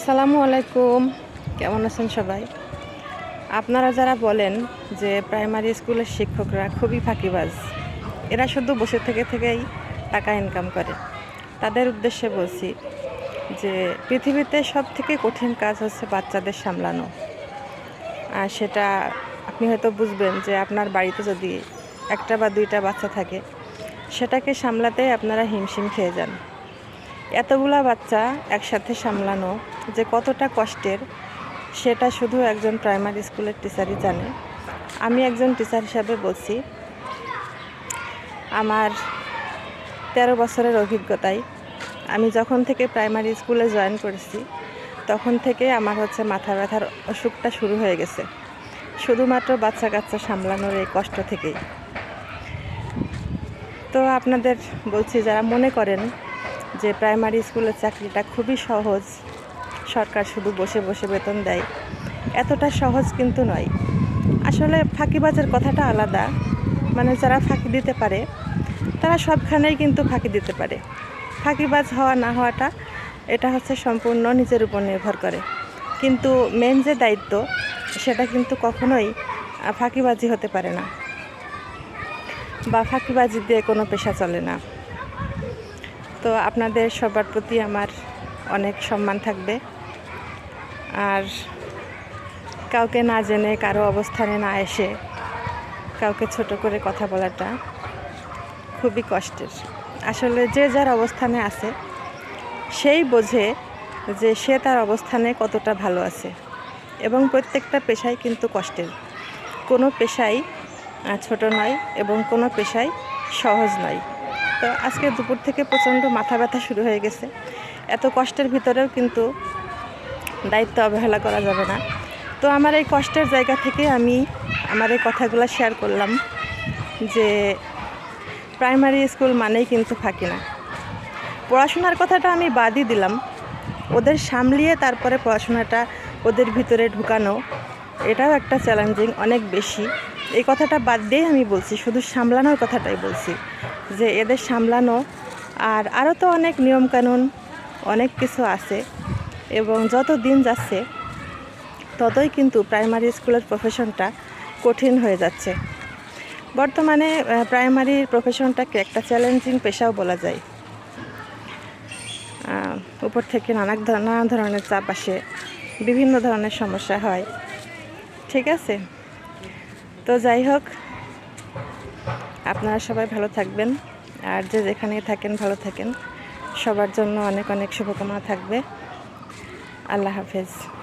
আসসালামু আলাইকুম। কেমন আছেন সবাই? আপনারা যারা বলেন যে প্রাইমারি স্কুলের শিক্ষকরা খুবই ফাঁকিবাজ, এরা শুধু বসে থেকে থেকেই টাকা ইনকাম করে। তাদের উদ্দেশ্যে বলছি যে পৃথিবীতে সব থেকে কঠিন কাজ হচ্ছে বাচ্চাদের সামলানো। আর সেটা আপনি হয়তো বুঝবেন যে আপনার বাড়িতে যদি একটা বা দুইটা বাচ্চা থাকে, সেটাকে সামলাতে আপনারা হিমশিম খেয়ে যান। এতগুলা বাচ্চা একসাথে সামলানো যে কতটা কষ্টের, সেটা শুধু একজন প্রাইমারি স্কুলের টিচারই জানে। আমি একজন টিচার হিসাবে বলছি, আমার তেরো বছরের অভিজ্ঞতায় আমি যখন থেকে প্রাইমারি স্কুলে জয়েন করেছি, তখন থেকে আমার হচ্ছে মাথা ব্যথার অসুখটা শুরু হয়ে গেছে। শুধুমাত্র বাচ্চা কাচ্চা সামলানোর এই কষ্ট থেকেই। তো আপনাদের বলছি, যারা মনে করেন যে প্রাইমারি স্কুলের চাকরিটা খুবই সহজ। সরকার শুধু বসে বসে বেতন দেয়। এতটা সহজ কিন্তু নয়। আসলে ফাঁকিবাজের কথাটা আলাদা। মানে যারা ফাঁকি দিতে পারে, তারা সবখানেই কিন্তু ফাঁকি দিতে পারে। ফাঁকিবাজ হওয়া না হওয়াটা, এটা হচ্ছে সম্পূর্ণ নিজের উপর নির্ভর করে। কিন্তু মেন যে দায়িত্ব, সেটা কিন্তু কখনোই ফাঁকিবাজি হতে পারে না। বা ফাঁকিবাজি দিয়ে কোনো পেশা চলে না। তো আপনাদের সবার প্রতি আমার অনেক সম্মান থাকবে। আর কাউকে না জেনে, কারও অবস্থানে না এসে, কাউকে ছোট করে কথা বলাটা খুবই কষ্টের। আসলে যে যার অবস্থানে আছে, সেই বোঝে যে সে তার অবস্থানে কতটা ভালো আছে। এবং প্রত্যেকটা পেশাই কিন্তু কষ্টের। কোনো পেশাই ছোট নয় এবং কোনো পেশাই সহজ নয়। তো আজকে দুপুর থেকে প্রচণ্ড মাথা ব্যথা শুরু হয়ে গেছে। এত কষ্টের ভিতরেও কিন্তু দায়িত্ব অবহেলা করা যাবে না। তো আমার এই কষ্টের জায়গা থেকে আমি আমার এই কথাগুলো শেয়ার করলাম যে প্রাইমারি স্কুল মানেই কিন্তু ফাঁকি না। পড়াশোনার কথাটা আমি বাদই দিলাম। ওদের সামলিয়ে তারপরে পড়াশোনাটা ওদের ভিতরে ঢুকানো, এটাও একটা চ্যালেঞ্জিং অনেক বেশি। এই কথাটা বাদ দিয়েই আমি বলছি, শুধু সামলানোর কথাটাই বলছি। যে এদের সামলানো। আর আরও তো অনেক নিয়মকানুন, অনেক কিছু আছে। এবং যত দিন যাচ্ছে, ততই কিন্তু প্রাইমারি স্কুলের প্রফেশনটা কঠিন হয়ে যাচ্ছে। বর্তমানে প্রাইমারি প্রফেশনটাকে একটা চ্যালেঞ্জিং পেশাও বলা যায়। উপর থেকে নানা নানা ধরনের চাপ আসে, বিভিন্ন ধরনের সমস্যা হয়। ঠিক আছে? তো যাই হোক আপনারা সবাই ভালো থাকবেন। আর যে যেখানে থাকেন, ভালো থাকেন। সবার জন্য অনেক অনেক শুভকামনা থাকবে। আল্লাহ হাফেজ।